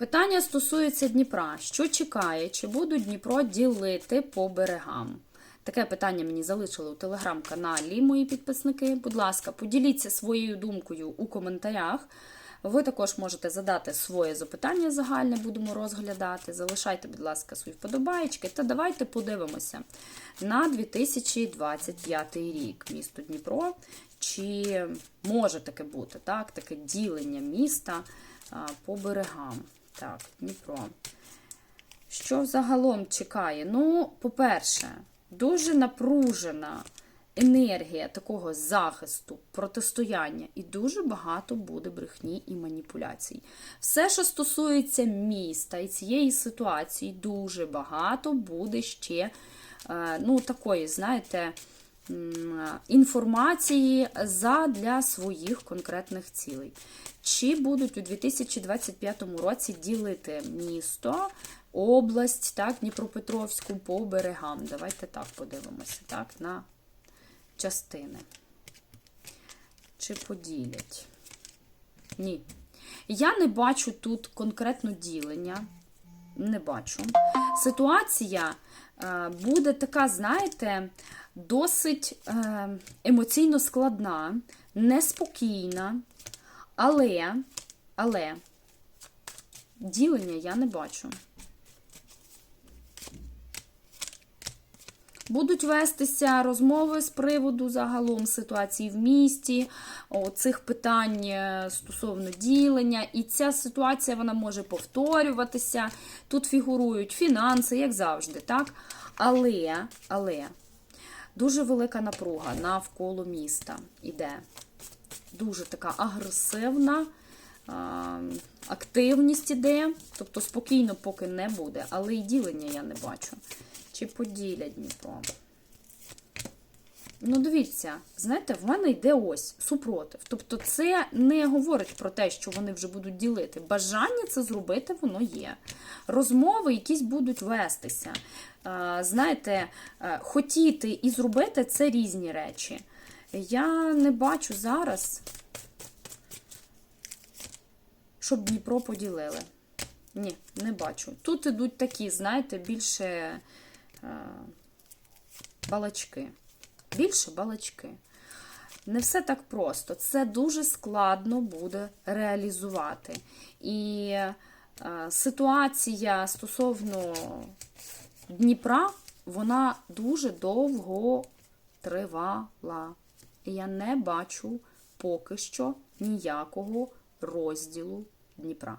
Питання стосується Дніпра. Що чекає? Чи будуть Дніпро ділити по берегам? Таке питання мені залишили у телеграм-каналі мої підписники. Будь ласка, поділіться своєю думкою у коментарях. Ви також можете задати своє запитання загальне, будемо розглядати. Залишайте, будь ласка, свої вподобаєчки та давайте подивимося на 2025 рік місто Дніпро. Чи може таке бути, так? Таке ділення міста по берегам. Так, Дніпро. Що загалом чекає? Ну, по-перше, дуже напружена енергія такого захисту, протистояння, і дуже багато буде брехні і маніпуляцій. Все, що стосується міста і цієї ситуації, дуже багато буде ще е, ну, такої, знаєте, інформації задля своїх конкретних цілей. Чи будуть у 2025 році ділити місто, область, так, Дніпропетровську по берегам? Давайте так подивимося, так, на частини. Чи поділять? Ні. Я не бачу тут конкретно ділення. Не бачу. Ситуація е, буде така, знаєте, досить е, емоційно складна, неспокійна, але, але ділення я не бачу. Будуть вестися розмови з приводу загалом ситуації в місті, цих питань е, стосовно ділення. І ця ситуація вона може повторюватися. Тут фігурують фінанси, як завжди, так? Але, але дуже велика напруга навколо міста іде. Дуже така агресивна. Активність іде, тобто спокійно поки не буде, але і ділення я не бачу. Чи поділять Дніпро? Ну, дивіться, знаєте, в мене йде ось супротив. Тобто, це не говорить про те, що вони вже будуть ділити. Бажання це зробити, воно є. Розмови якісь будуть вестися. Знаєте, е, хотіти і зробити це різні речі. Я не бачу зараз, щоб Дніпро поділили. Ні, не бачу. Тут ідуть такі, знаєте, більше балачки. Більше балачки. Не все так просто. Це дуже складно буде реалізувати. І е, ситуація стосовно Дніпра, вона дуже довго тривала. І я не бачу поки що ніякого розділу Дніпра.